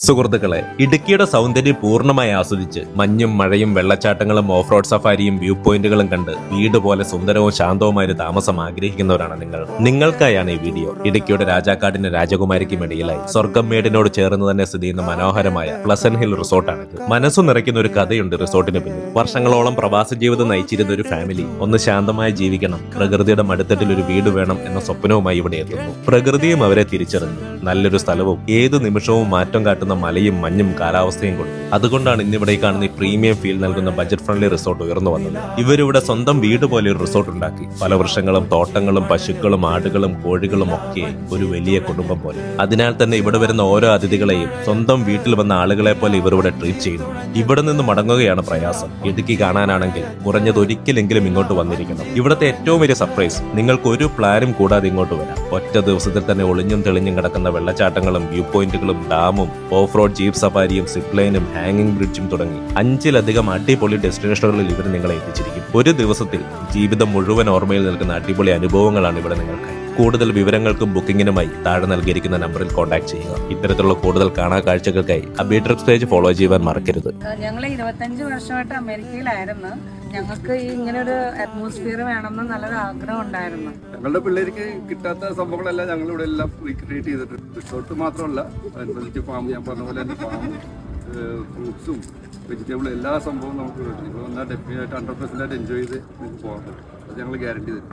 സുഹൃത്തുക്കളെ ഇടുക്കിയുടെ സൗന്ദര്യം പൂർണമായി ആസ്വദിച്ച് മഞ്ഞും മഴയും വെള്ളച്ചാട്ടങ്ങളും ഓഫ് റോഡ് സഫാരിയും വ്യൂ പോയിന്റുകളും കണ്ട് വീട് പോലെ സുന്ദരവും ശാന്തവുമായ ഒരു താമസം ആഗ്രഹിക്കുന്നവരാണ് നിങ്ങൾ. നിങ്ങൾക്കായാണ് ഈ വീഡിയോ. ഇടുക്കിയുടെ രാജാക്കാടിന് രാജകുമാരിക്കും ഇടയിലായി സ്വർഗം മേടിനോട് ചേർന്ന് തന്നെ സ്ഥിതി ചെയ്യുന്ന മനോഹരമായ പ്ലസൻ ഹിൽ റിസോർട്ടാണിത് മനസ്സു നിറയ്ക്കുന്ന ഒരു കഥയുണ്ട് റിസോർട്ടിന് പിന്നിൽ. വർഷങ്ങളോളം പ്രവാസ ജീവിതം നയിച്ചിരുന്ന ഒരു ഫാമിലി ഒന്ന് ശാന്തമായി ജീവിക്കണം പ്രകൃതിയുടെ മടുത്തട്ടിൽ ഒരു വീട് വേണം എന്ന സ്വപ്നവുമായി ഇവിടെ എത്തുന്നു. പ്രകൃതിയും അവരെ തിരിച്ചറിഞ്ഞു. നല്ലൊരു സ്ഥലവും ഏത് നിമിഷവും മാറ്റം കാട്ടുന്ന മലയും മഞ്ഞും കാലാവസ്ഥയും കൊണ്ട്. അതുകൊണ്ടാണ് ഇന്നിവിടെ കാണുന്ന ഈ പ്രീമിയം ഫീൽ നൽകുന്ന ബജറ്റ് ഫ്രണ്ട്ലി റിസോർട്ട് ഉയർന്നു വന്നത്. ഇവരിവിടെ സ്വന്തം വീട് പോലെ ഒരു റിസോർട്ട് ഉണ്ടാക്കി. പല വൃക്ഷങ്ങളും തോട്ടങ്ങളും പശുക്കളും ആടുകളും കോഴികളും ഒക്കെ ഒരു വലിയ കുടുംബം പോലെ. അതിനാൽ തന്നെ ഇവിടെ വരുന്ന ഓരോ അതിഥികളെയും സ്വന്തം വീട്ടിൽ വന്ന ആളുകളെ പോലെ ഇവർ ഇവിടെ ട്രീറ്റ് ചെയ്യുന്നു. ഇവിടെ നിന്ന് മടങ്ങുകയാണ് പ്രയാസം. ഇടുക്കി കാണാനാണെങ്കിൽ കുറഞ്ഞത് ഒരിക്കലെങ്കിലും ഇങ്ങോട്ട് വന്നിരിക്കണം. ഇവിടുത്തെ ഏറ്റവും വലിയ സർപ്രൈസ് നിങ്ങൾക്ക് ഒരു പ്ലാനും കൂടാതെ ഇങ്ങോട്ട് വരാം. ഒറ്റ ദിവസത്തിൽ തന്നെ ഒളിഞ്ഞും തെളിഞ്ഞും കിടക്കുന്ന വെള്ളച്ചാട്ടങ്ങളും വ്യൂ പോയിന്റുകളും ഡാമും ഓഫ് റോഡ് ജീപ്പ് സഫാരിയും സിപ്ലൈനും ഹാങ്ങിങ് ബ്രിഡ്ജും തുടങ്ങി അഞ്ചിലധികം അടിപൊളി ഡെസ്റ്റിനേഷനുകളിൽ ഇവർ നിങ്ങളെ എത്തിച്ചിരിക്കും. ഒരു ദിവസത്തിൽ ജീവിതം മുഴുവൻ ഓർമ്മയിൽ നിൽക്കുന്ന അടിപൊളി അനുഭവങ്ങളാണ് ഇവിടെ നിങ്ങൾക്കായി കൂടുതൽ വിവരങ്ങൾക്കും ബുക്കിംഗിനുമായി താഴെ നൽകിയിരിക്കുന്ന നമ്പറിൽ കോൺടാക്ട് ചെയ്യുക. ഇത്തരത്തിലുള്ള കൂടുതൽ കാണാ കാഴ്ചകൾക്കായി അബി ട്രിപ്സ് പേജ് ഫോളോ ചെയ്യുവാൻ മറക്കരുത്. ഞങ്ങൾ ഇരുപത്തഞ്ച് വർഷമായിട്ട് അമേരിക്കയിലായിരുന്നു. ഞങ്ങൾക്ക് ഇങ്ങനൊരു ഇങ്ങനെ ഒരു അറ്റ്മോസ്ഫിയർ വേണമെന്ന് നല്ലൊരു ആഗ്രഹം ഉണ്ടായിരുന്നു. ഞങ്ങളുടെ പിള്ളേർക്ക് കിട്ടാത്ത സംഭവങ്ങളെല്ലാം ഞങ്ങൾ ഇവിടെ എല്ലാം റീക്രിയേറ്റ് ചെയ്തിട്ടുണ്ട്. റിസോർട്ട് മാത്രമല്ല അനുബന്ധിച്ച് ഫാം ഞാൻ പറഞ്ഞ പോലെ തന്നെ ഫാം ഫ്രൂട്ട്സും വെജിറ്റബിളും എല്ലാ സംഭവവും നമുക്ക്. ഇവിടെ വന്നാൽ ഡെഫിനറ്റ് ആയിട്ട് ഹൺഡ്രഡ് പെർസെന്റ് ആയിട്ട് എൻജോയ് ചെയ്ത് നിങ്ങൾക്ക് പോകാൻ പറ്റും. അത് ഞങ്ങൾ ഗ്യാരണ്ടി തരും.